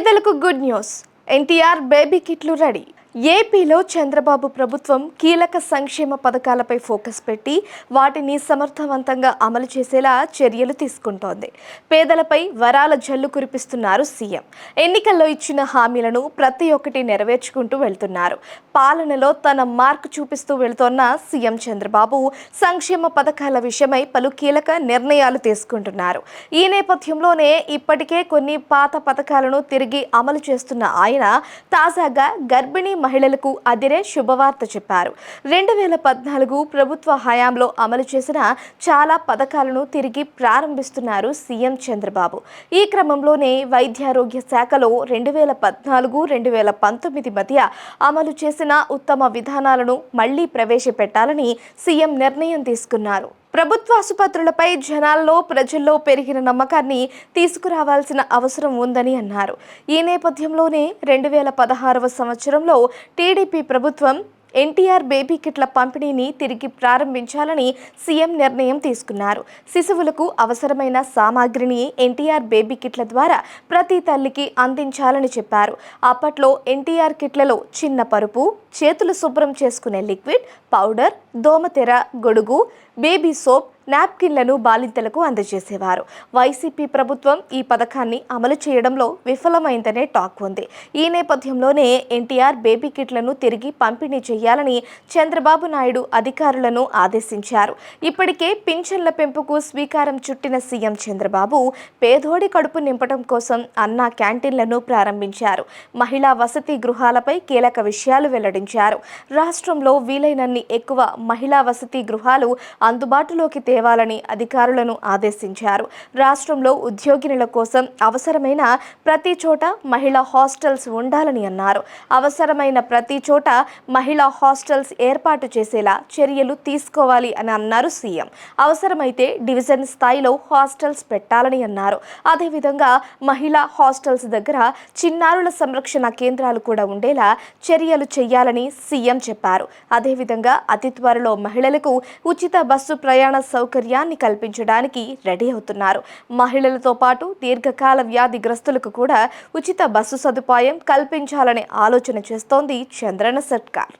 పేదలకు good news. NTR baby కిట్లు ready. ఏపీలో చంద్రబాబు ప్రభుత్వం కీలక సంక్షేమ పథకాలపై ఫోకస్ పెట్టి వాటిని సమర్థవంతంగా అమలు చేసేలా చర్యలు తీసుకుంటోంది. పేదలపై వరాల జల్లు కురిపిస్తున్నారు సీఎం. ఎన్నికల్లో ఇచ్చిన హామీలను ప్రతి ఒక్కటి నెరవేర్చుకుంటూ వెళ్తున్నారు. పాలనలో తన మార్క్ చూపిస్తూ వెళ్తోన్న సీఎం చంద్రబాబు సంక్షేమ పథకాల విషయమై పలు కీలక నిర్ణయాలు తీసుకుంటున్నారు. ఈ నేపథ్యంలోనే ఇప్పటికే కొన్ని పాత పథకాలను తిరిగి అమలు చేస్తున్న ఆయన తాజాగా గర్భిణీ మహిళలకు అదిరే శుభవార్త చెప్పారు. రెండు వేల పద్నాలుగు ప్రభుత్వ హయాంలో అమలు చేసిన చాలా పథకాలను తిరిగి ప్రారంభిస్తున్నారు సీఎం చంద్రబాబు. ఈ క్రమంలోనే వైద్యారోగ్య శాఖలో రెండు వేల పద్నాలుగు రెండు వేల పంతొమ్మిది మధ్య అమలు చేసిన ఉత్తమ విధానాలను మళ్ళీ ప్రవేశపెట్టాలని సీఎం నిర్ణయం తీసుకున్నారు. ప్రభుత్వ ఆసుపత్రులపై జనాల్లో ప్రజల్లో పెరిగిన నమ్మకాన్ని తీసుకురావాల్సిన అవసరం ఉందని అన్నారు. ఈ నేపథ్యంలోనే రెండు వేల పదహారవ సంవత్సరంలో టీడీపీ ప్రభుత్వం ఎన్టీఆర్ బేబీ కిట్ల పంపిణీని తిరిగి ప్రారంభించాలని సీఎం నిర్ణయం తీసుకున్నారు. శిశువులకు అవసరమైన సామాగ్రిని ఎన్టీఆర్ బేబీ కిట్ల ద్వారా ప్రతి తల్లికి అందించాలని చెప్పారు. అప్పట్లో ఎన్టీఆర్ కిట్లలో చిన్న పరుపు చేతులు శుభ్రం చేసుకునే లిక్విడ్ పౌడర్ దోమతెర గొడుగు బేబీ సోప్ నాప్కిన్లను బాలింతలకు అందజేసేవారు. వైసీపీ ప్రభుత్వం ఈ పథకాన్ని అమలు చేయడంలో విఫలమైందనే టాక్ ఉంది. ఈ నేపథ్యంలోనే ఎన్టీఆర్ బేబీ కిట్లను తిరిగి పంపిణీ చేయాలని చంద్రబాబు నాయుడు అధికారులను ఆదేశించారు. ఇప్పటికే పింఛన్ల పెంపుకు స్వీకారం చుట్టిన సీఎం చంద్రబాబు పేదోడి కడుపు నింపడం కోసం అన్నా క్యాంటీన్లను ప్రారంభించారు. మహిళా వసతి గృహాలపై కీలక విషయాలు వెల్లడించారు. రాష్ట్రంలో వీలైనన్ని ఎక్కువ మహిళా వసతి గృహాలు అందుబాటులోకి తేవాలని అధికారులను ఆదేశించారు. రాష్ట్రంలో ఉద్యోగినుల కోసం అవసరమైన ప్రతి చోట మహిళా హాస్టల్స్ ఉండాలని అన్నారు. అవసరమైన ప్రతి చోట మహిళా హాస్టల్స్ ఏర్పాటు చేసేలా చర్యలు తీసుకోవాలి అని అన్నారు సీఎం. అవసరమైతే డివిజన్ స్థాయిలో హాస్టల్స్ పెట్టాలని అన్నారు. అదేవిధంగా మహిళా హాస్టల్స్ దగ్గర చిన్నారుల సంరక్షణ కేంద్రాలు కూడా ఉండేలా చర్యలు చేయాలని సీఎం చెప్పారు. అదేవిధంగా అతి త్వరలో మహిళలకు ఉచిత బస్సు ప్రయాణ సౌకర్యాన్ని కల్పించడానికి రెడీ అవుతున్నారు. మహిళలతో పాటు దీర్ఘకాల వ్యాధిగ్రస్తులకు కూడా ఉచిత బస్సు సదుపాయం కల్పించాలనే ఆలోచన చేస్తోంది చంద్రన సర్కార్.